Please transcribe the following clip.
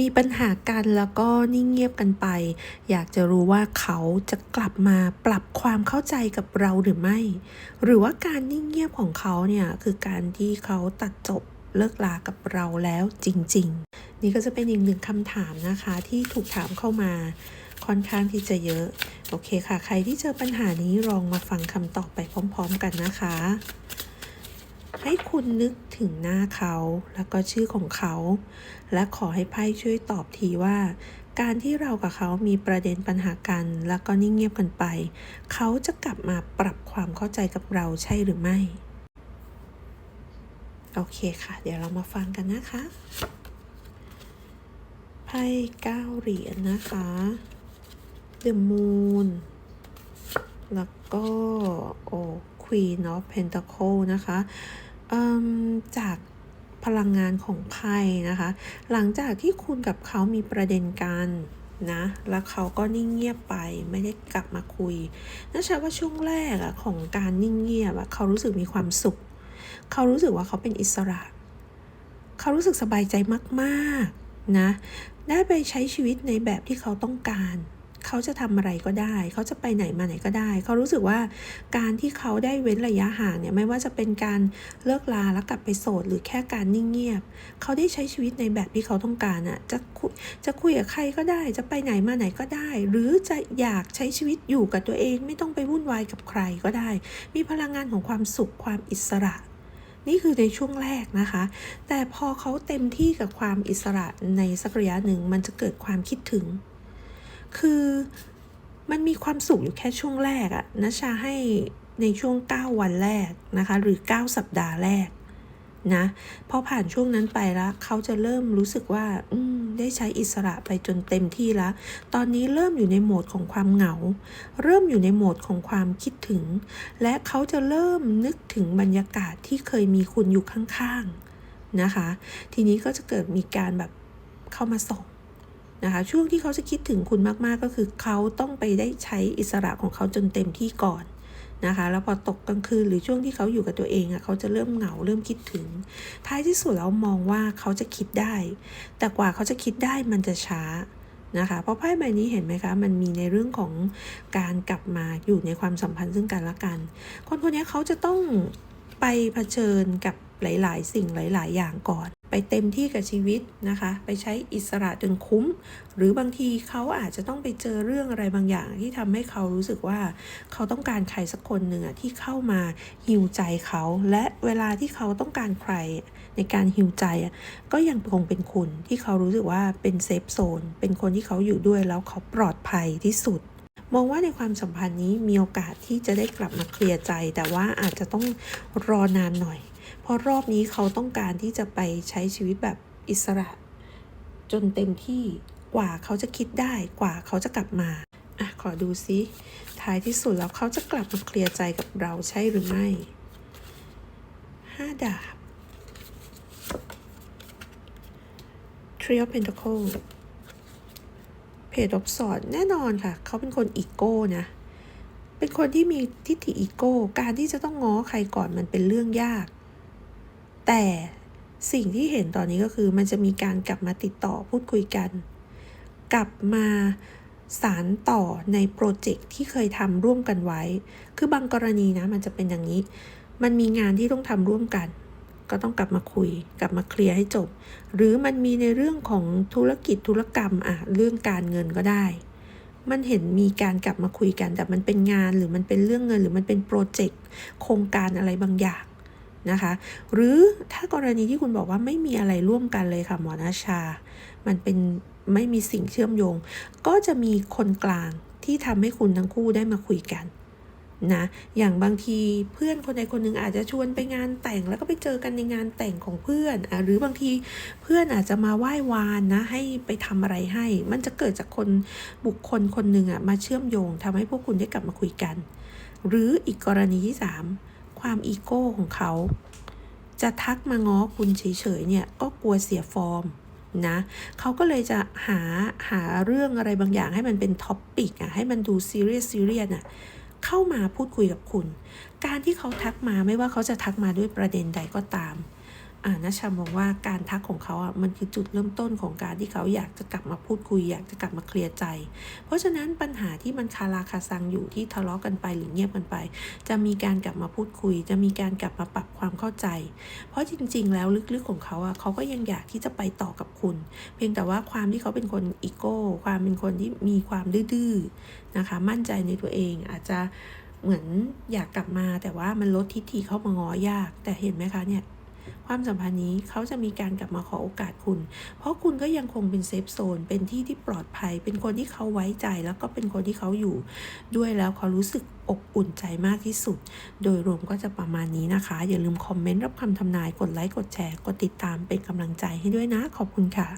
มีปัญหากันแล้วก็นิ่งเงียบกันไป อยากจะรู้ว่าเขาจะกลับมาปรับความเข้าใจกับเราหรือไม่ หรือว่าการนิ่งเงียบของเขาเนี่ยคือการที่เขาตัดจบเลิกลากับเราแล้วจริง ๆ นี่ก็จะเป็นอีกหนึ่งคำถามนะคะที่ถูกถามเข้ามาค่อนข้างที่จะเยอะ โอเคค่ะ ใครที่เจอปัญหานี้ลองมาฟังคำตอบไปพร้อม ๆ กันนะคะ ให้คุณนึกถึงหน้าเขาแล้วก็ชื่อของเขา และขอให้ไพ่ช่วยตอบทีว่า การที่เรากับเขามีประเด็นปัญหากัน แล้วก็นิ่งเงียบกันไป เขาจะกลับมาปรับความเข้าใจกับเราใช่หรือไม่ โอเคค่ะ เดี๋ยวเรามาฟังกันนะคะไพ่เก้าเหรียญนะคะ The Moon แล้วก็ โอ้ Queen of Pentacle นะคะจากพลังงานของไพ่นะคะ หลังจากที่คุณกับเขามีประเด็นกันนะ แล้วเขาก็นิ่งเงียบไปไม่ได้กลับมาคุยน่าจะว่าช่วงแรกอะของการนิ่งเงียบอะเขารู้สึกมีความสุข เขารู้สึกว่าเขาเป็นอิสระ เขารู้สึกสบายใจมากๆนะ ได้ไปใช้ชีวิตในแบบที่เขาต้องการ เขาจะทำอะไรก็ได้ เขาจะไปไหนมาไหนก็ได้ เขารู้สึกว่าการที่เขาได้เว้นระยะห่างเนี่ยไม่ว่าจะเป็นการเลิกลาแล้วกลับไปโสดหรือแค่การนิ่งเงียบ เขาได้ใช้ชีวิตในแบบที่เขาต้องการอะจะจะคุยกับใครก็ได้ จะไปไหนมาไหนก็ได้ หรือจะอยากใช้ชีวิตอยู่กับตัวเอง ไม่ต้องไปวุ่นวายกับใครก็ได้ มีพลังงานของความสุขความอิสระนี่คือในช่วงแรกนะคะ แต่พอเขาเต็มที่กับความอิสระในสักระยะหนึ่ง มันจะเกิดความคิดถึง คือมันมีความสุขอยู่แค่ช่วงแรกอะนะชาให้ในช่วง 9 วันแรกนะคะ หรือ 9 สัปดาห์แรกนะพอผ่านช่วงนั้นไปแล้วเขาจะเริ่มรู้สึกว่าอืได้ใช้อิสระไปจนเต็มที่แล้ว ตอนนี้เริ่มอยู่ในโหมดของความเหงา เริ่มอยู่ในโหมดของความคิดถึง และเขาจะเริ่มนึกถึงบรรยากาศที่เคยมีคุณอยู่ข้างๆนะคะ ทีนี้ก็จะเกิดมีการแบบเข้ามาส่ง นะคะช่วงที่เขาจะคิดถึงคุณมากๆก็คือเขาต้องไปได้ใช้อิสระของเขาจนเต็มที่ก่อนนะคะแล้วพอตกกลางคืนหรือช่วงที่เขาอยู่กับตัวเองอะ่ะเขาจะเริ่มเหงาเริ่มคิดถึง ท้ายที่สุดแล้วมองว่าเขาจะคิดได้ แต่กว่าเขาจะคิดได้มันจะช้านะคะเพราะไพ่ใบนี้เห็นไหมคะมันมีในเรื่องของการกลับมาอยู่ในความสัมพันธ์ซึ่งกันและกัน คนคนนี้เขาจะต้องไปเผชิญกับ หลาย ๆ สิ่งหลาย ๆ อย่างก่อน ไปเต็มที่กับชีวิตนะคะ ไปใช้อิสระจนคุ้ม หรือบางทีเขาอาจจะต้องไปเจอเรื่องอะไรบางอย่างที่ทำให้เขารู้สึกว่า เขาต้องการใครสักคนหนึ่งที่เข้ามาฮิวใจเขา และเวลาที่เขาต้องการใครในการฮิวใจก็ยังคงเป็นคุณที่เขารู้สึกว่าเป็นเซฟโซนเป็นคนที่เขาอยู่ด้วยแล้วเขาปลอดภัยที่สุดมองว่าในความสัมพันธ์นี้มีโอกาสที่จะได้กลับมาเคลียร์ใจ แต่ว่าอาจจะต้องรอนานหน่อย พราะรอบนี้เขาต้องการที่จะไปใช้ชีวิตแบบอิสระ จนเต็มที่กว่าเขาจะคิดได้กว่าเขาจะกลับมาอะขอดูซิท้ายที่สุดแล้วเขาจะกลับมาเคลียร์ใจกับเราใช่หรือไม่ห้าดาบ Three of Pentacles เพจอบสอนแน่นอนค่ะ เขาเป็นคนอีโก้นะ เป็นคนที่มีทิฏฐิอีโก้ การที่จะต้องง้อใครก่อนมันเป็นเรื่องยาก แต่สิ่งที่เห็นตอนนี้ก็คือมันจะมีการกลับมาติดต่อพูดคุยกัน กลับมาสารต่อในโปรเจกต์ที่เคยทำร่วมกันไว้ คือบางกรณีนะมันจะเป็นอย่างนี้ มันมีงานที่ต้องทำร่วมกัน ก็ต้องกลับมาคุย กลับมาเคลียร์ให้จบ หรือมันมีในเรื่องของธุรกิจธุรกรรมอะเรื่องการเงินก็ได้ มันเห็นมีการกลับมาคุยกัน แต่มันเป็นงานหรือมันเป็นเรื่องเงิน หรือมันเป็นโปรเจกต์โครงการอะไรบางอย่าง นะคะ หรือถ้ากรณีที่คุณบอกว่าไม่มีอะไรร่วมกันเลยค่ะหมอนาชา มันเป็นไม่มีสิ่งเชื่อมโยง ก็จะมีคนกลางที่ทำให้คุณทั้งคู่ได้มาคุยกันนะอย่างบางทีเพื่อนคนใดคนหนึ่งอาจจะชวนไปงานแต่งแล้วก็ไปเจอกันในงานแต่งของเพื่อนอหรือบางทีเพื่อนอาจจะมาไหว้วานนะให้ไปทำอะไรให้ มันจะเกิดจากคนบุคคลคนหนึ่งอะมาเชื่อมโยงทำให้พวกคุณได้กลับมาคุยกัน หรืออีกกรณีที่ 3 ความอีโก้ของเขา จะทักมาง้อคุณเฉยๆเนี่ยก็กลัวเสียฟอร์มนะเขาก็เลยจะหาหาเรื่องอะไรบางอย่างให้มันเป็นท็อปปิกอะให้มันดูซีเรียสซีเรียสอะเข้ามาพูดคุยกับคุณ การที่เขาทักมาไม่ว่าเขาจะทักมาด้วยประเด็นใดก็ตาม อ่านะชามองว่าการทักของเขาอะมันคือจุดเริ่มต้นของการที่เขาอยากจะกลับมาพูดคุย อยากจะกลับมาเคลียร์ใจ เพราะฉะนั้นปัญหาที่มันคาราคาซังอยู่ที่ทะเลาะกันไปหรือเงียบกันไป จะมีการกลับมาพูดคุย จะมีการกลับมาปรับความเข้าใจ เพราะจริง ๆ แล้วลึกๆของเขาอะเขาก็ยังอยากที่จะไปต่อกับคุณ เพียงแต่ว่าความที่เขาเป็นคนอีโก้ ความเป็นคนที่มีความดื้อๆนะคะ มั่นใจในตัวเองอาจจะเหมือนอยากกลับมาแต่ว่ามันลดทิฐิเข้ามางอยาก แต่เห็นไหมคะเนี่ย ความสัมพันธ์นี้เขาจะมีการกลับมาขอโอกาสคุณ เพราะคุณก็ยังคงเป็นเซฟโซน เป็นที่ที่ปลอดภัย เป็นคนที่เขาไว้ใจ แล้วก็เป็นคนที่เขาอยู่ ด้วยแล้วเขารู้สึกอบอุ่นใจมากที่สุด โดยรวมก็จะประมาณนี้นะคะ อย่าลืมคอมเมนต์รับคำทำนาย กดไลค์ กดแชร์ กดติดตามเป็นกำลังใจให้ด้วยนะ ขอบคุณค่ะ